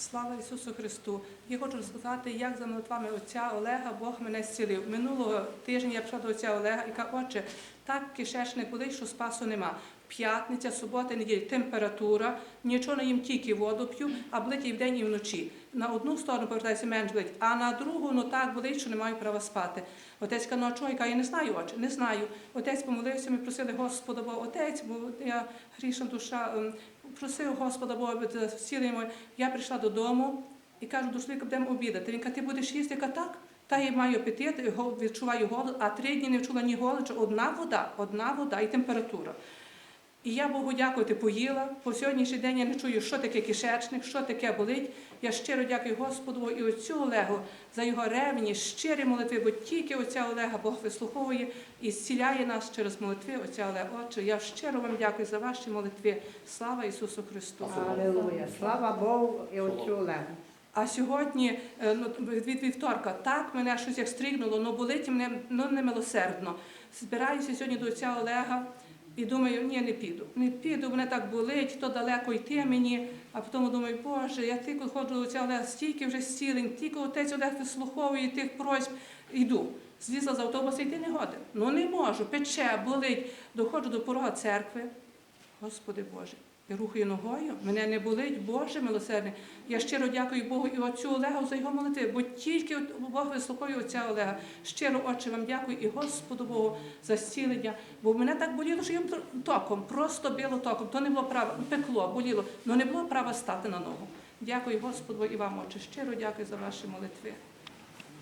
Слава Ісусу Христу! Я хочу розказати, як за молитвами отця Олега Бог мене зцілив. Минулого тижня я прийшла до отця Олега і кажу, отче, так кишечник болить, що спасу нема. П'ятниця, субота, неділя, температура, нічого не їм тільки воду п'ю, а болить і вдень, і вночі. На одну сторону повертаюся менш болить, а на другу ну так болить, що не маю права спати. Отець каже, ну а чого? Я не знаю, отче, не знаю. Отець помолився, ми просили Господа, бо отець, бо я грішна душа, ем, просив Господа Бога, зцілий мой. Я прийшла додому і кажу, до будемо обідати. Він каже, ти будеш їсти? Я кажу, так. Та я маю апетит, відчуваю голод, а три дні не відчула ні голоду, одна вода, одна вода і температура. І я Богу дякую, ти поїла. По сьогоднішній день я не чую, що таке кишечник, що таке болить. Я щиро дякую Господу і отцю Олегу за його ревність, щирі молитви, бо тільки отця Олега Бог вислуховує і зціляє нас через молитви отця Олега. Отче, я щиро вам дякую за ваші молитви. Слава Ісусу Христу! Аллилуйя. Слава Богу і отцю Олегу. А сьогодні, е, ну, від вівторка, так мене щось як стрігнуло, ну болить мене ну, немилосердно. Збираюся сьогодні до отця Олега і думаю, ні, не піду. Не піду, мене так болить, то далеко йти мені. А потім думаю, Боже, я тільки ходжу до отця Олега, стільки вже зцілень, тільки отець Олег вислуховує тих просьб, йду. Злізла з автобуса, йти не годин. Ну не можу, пече, болить. Доходжу до порога церкви. Господи Боже, я рухаю ногою, мене не болить, Боже милосердний. Я щиро дякую Богу і отцю Олегу за його молитви, бо тільки Бог вислуховує отця Олега. Щиро, Отче, вам дякую і Господу Богу за зцілення. Бо мене так боліло, що я током, просто било током. То не було права, пекло, боліло, але не було права стати на ногу. Дякую Господу і вам, Отче. Щиро дякую за ваші молитви.